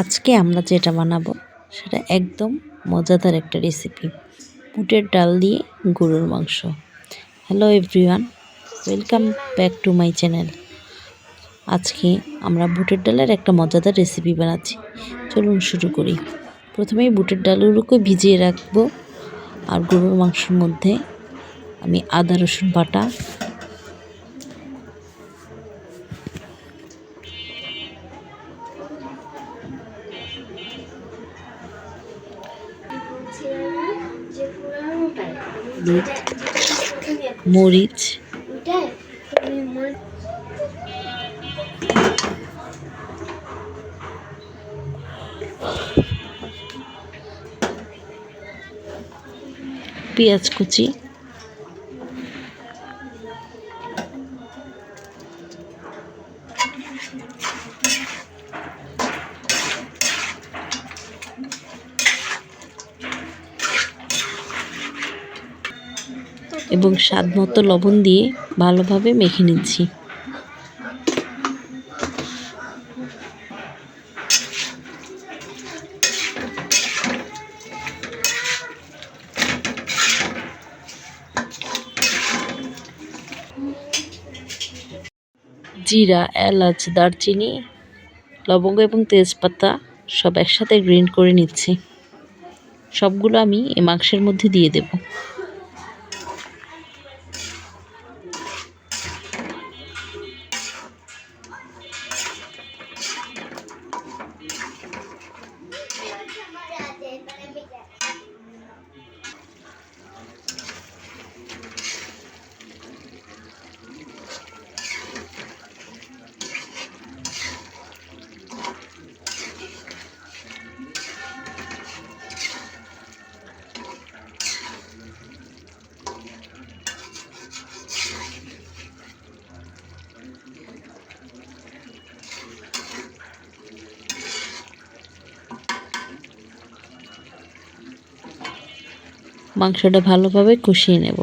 আজকে আমরা যেটা বানাবো, সেটা একদম মজাদার একটা রেসিপি বুটের ডাল দিয়ে গরুর মাংস। Hello everyone welcome back to my channel আজকে আমরা বুটের ডালের একটা মজাদার রেসিপি বানাচ্ছি। চলুন শুরু করি। প্রথমেই বুটের ডালগুলোকে ভিজিয়ে রাখব। আর গরুর মাংসের মধ্যে আমি আদা, রসুন বাটা হলুদ মরিচ। পেঁয়াজ কুচি। এবং স্বাদ মতো লবণ দিয়ে ভালোভাবে মেখে নিচ্ছি। জিরা, এলাচ, দারচিনি, লবঙ্গ এবং তেজপাতা সব একসাথে গ্রিন্ড করে নিচ্ছি। সবগুলো আমি এই মাংসের মধ্যে দিয়ে দেবো। মাংসটা ভালোভাবে কষিয়ে নেব।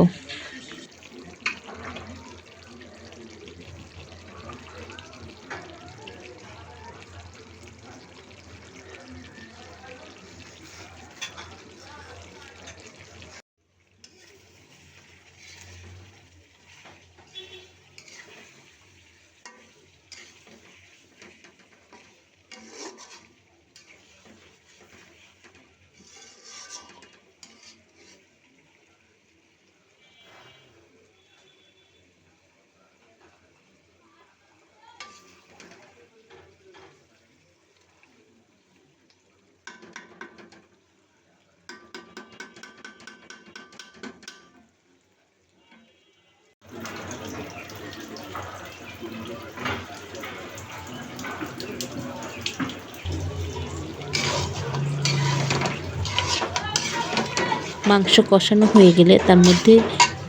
মাংস কষানো হয়ে গেলে তার মধ্যে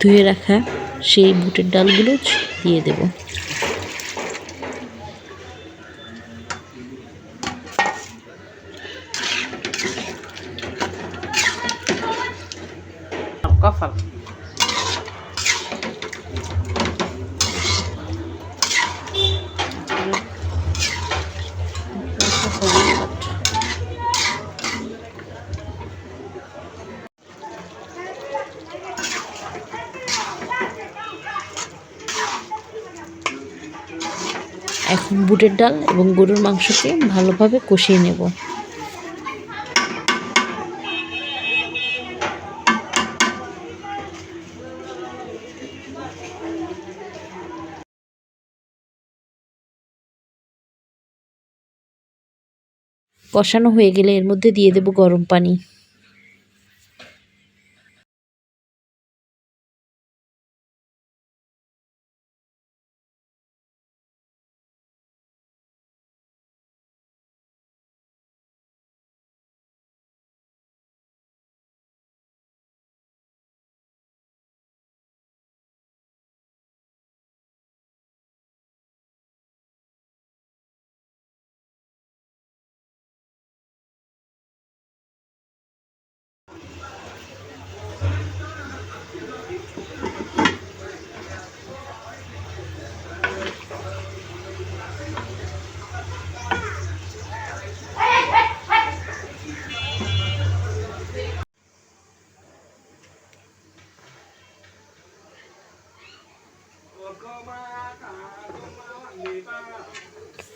ধুয়ে রাখা সেই বুটের ডালগুলো দিয়ে দেব। কফাল। এখন বুটের ডাল এবং গরুর মাংসকে ভালোভাবে কষিয়ে নেব। কষানো হয়ে গেলে এর মধ্যে দিয়ে দেব গরম পানি।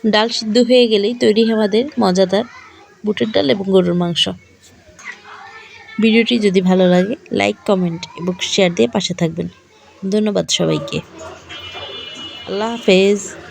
ডাল সিদ্ধ হয়ে গেলেই তৈরি আমাদের মজাদার বুটের ডাল এবং গরুর মাংস। ভিডিওটি যদি ভালো লাগে লাইক কমেন্ট এবং শেয়ার দিয়ে পাশে থাকবেন। ধন্যবাদ সবাইকে। আল্লাহ হাফেজ।